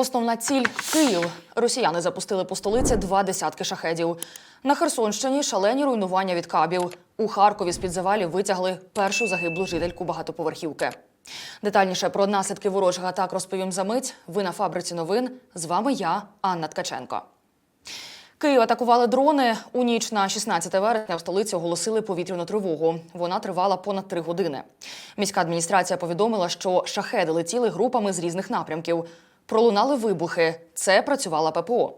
Основна ціль Київ. Росіяни запустили по столиці два десятки шахедів. На Херсонщині шалені руйнування від кабів. У Харкові з-під завалів витягли першу загиблу жительку багатоповерхівки. Детальніше про наслідки ворожих атак розповім за мить. Ви на фабриці новин. З вами я, Анна Ткаченко. Київ атакували дрони. У ніч на 16 вересня в столиці оголосили повітряну тривогу. Вона тривала понад три години. Міська адміністрація повідомила, що шахеди летіли групами з різних напрямків. Пролунали вибухи. Це працювала ППО.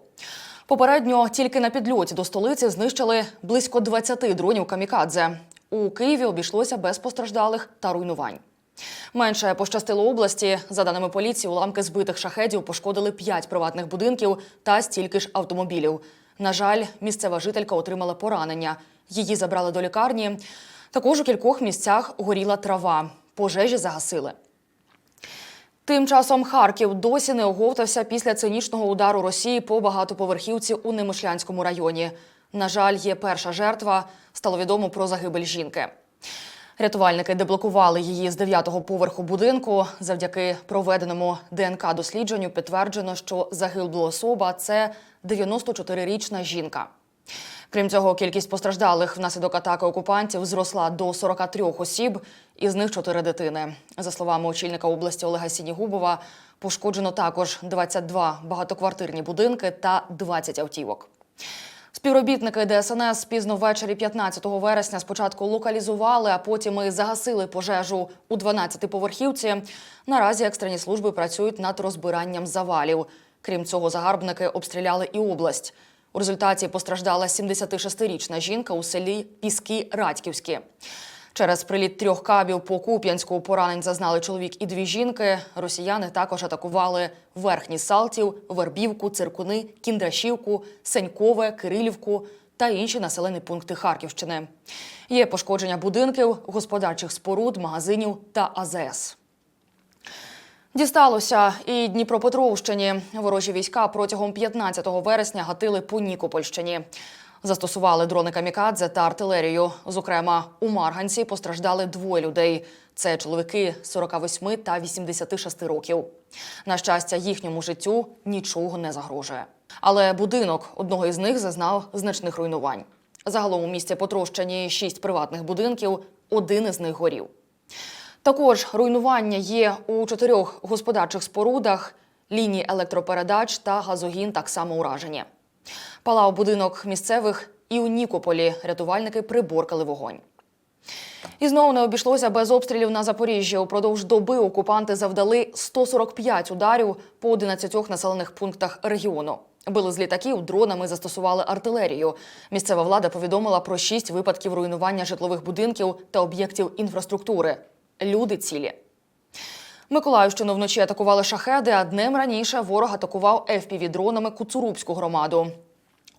Попередньо тільки на підльоті до столиці знищили близько 20 дронів камікадзе. У Києві обійшлося без постраждалих та руйнувань. Менше пощастило області. За даними поліції, уламки збитих шахедів пошкодили 5 приватних будинків та стільки ж автомобілів. На жаль, місцева жителька отримала поранення. Її забрали до лікарні. Також у кількох місцях горіла трава. Пожежі загасили. Тим часом Харків досі не оговтався після цинічного удару Росії по багатоповерхівці у Немишлянському районі. На жаль, є перша жертва. Стало відомо про загибель жінки. Рятувальники деблокували її з дев'ятого поверху будинку. Завдяки проведеному ДНК дослідженню підтверджено, що загибла особа це 94-річна жінка. Крім цього, кількість постраждалих внаслідок атаки окупантів зросла до 43 осіб, із них 4 дитини. За словами очільника області Олега Сінігубова, пошкоджено також 22 багатоквартирні будинки та 20 автівок. Співробітники ДСНС пізно ввечері 15 вересня спочатку локалізували, а потім і загасили пожежу у 12-поверхівці. Наразі екстрені служби працюють над розбиранням завалів. Крім цього, загарбники обстріляли і область. У результаті постраждала 76-річна жінка у селі Піски Радьківські. Через приліт трьох кабів по Куп'янську поранень зазнали чоловік і дві жінки. Росіяни також атакували Верхній Салтів, Вербівку, Циркуни, Кіндрашівку, Сенькове, Кирилівку та інші населені пункти Харківщини. Є пошкодження будинків, господарчих споруд, магазинів та АЗС. Дісталося і Дніпропетровщині. Ворожі війська протягом 15 вересня гатили по Нікопольщині. Застосували дрони камікадзе та артилерію. Зокрема, у Марганці постраждали двоє людей. Це чоловіки 48 та 86 років. На щастя, їхньому життю нічого не загрожує. Але будинок одного із них зазнав значних руйнувань. Загалом у місті потрощені шість приватних будинків, один із них горів. Також руйнування є у чотирьох господарчих спорудах, лінії електропередач та газогін так само уражені. Палав будинок місцевих і у Нікополі рятувальники приборкали вогонь. І знову не обійшлося без обстрілів на Запоріжжі. Упродовж доби окупанти завдали 145 ударів по 11 населених пунктах регіону. Били з літаків, дронами застосували артилерію. Місцева влада повідомила про шість випадків руйнування житлових будинків та об'єктів інфраструктури. Люди цілі. Миколаївщину вночі атакували шахеди, а днем раніше ворог атакував FPV-дронами Куцурубську громаду.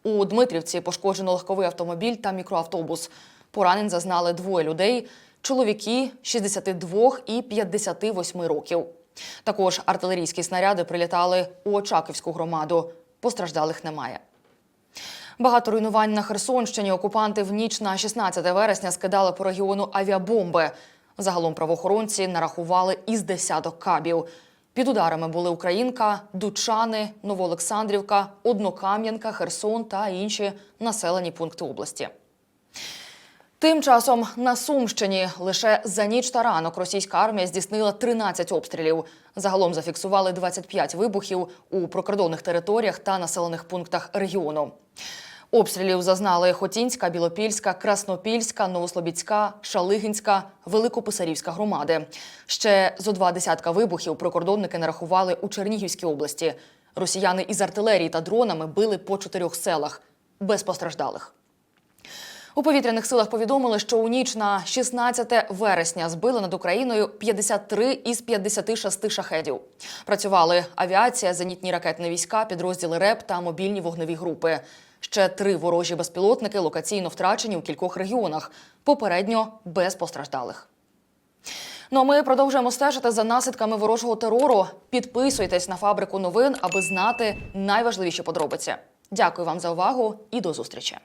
У Дмитрівці пошкоджено легковий автомобіль та мікроавтобус. Поранень зазнали двоє людей – чоловіки 62 і 58 років. Також артилерійські снаряди прилітали у Очаківську громаду. Постраждалих немає. Багато руйнувань на Херсонщині окупанти в ніч на 16 вересня скидали по регіону авіабомби. Загалом правоохоронці нарахували із десяток кабів. Під ударами були Українка, Дучани, Новоолександрівка, Однокам'янка, Херсон та інші населені пункти області. Тим часом на Сумщині лише за ніч та ранок російська армія здійснила 13 обстрілів. Загалом зафіксували 25 вибухів у прикордонних територіях та населених пунктах регіону. Обстрілів зазнали Хотінська, Білопільська, Краснопільська, Новослобідська, Шалигінська, Великописарівська громади. Ще зо два десятка вибухів прикордонники нарахували у Чернігівській області. Росіяни із артилерії та дронами били по чотирьох селах без постраждалих. У повітряних силах повідомили, що у ніч на 16 вересня збили над Україною 53 із 56 шахедів. Працювали авіація, зенітні ракетні війська, підрозділи РЕП та мобільні вогневі групи. Ще три ворожі безпілотники локаційно втрачені у кількох регіонах, попередньо без постраждалих. Ну а ми продовжуємо стежити за наслідками ворожого терору. Підписуйтесь на фабрику новин, аби знати найважливіші подробиці. Дякую вам за увагу і до зустрічі.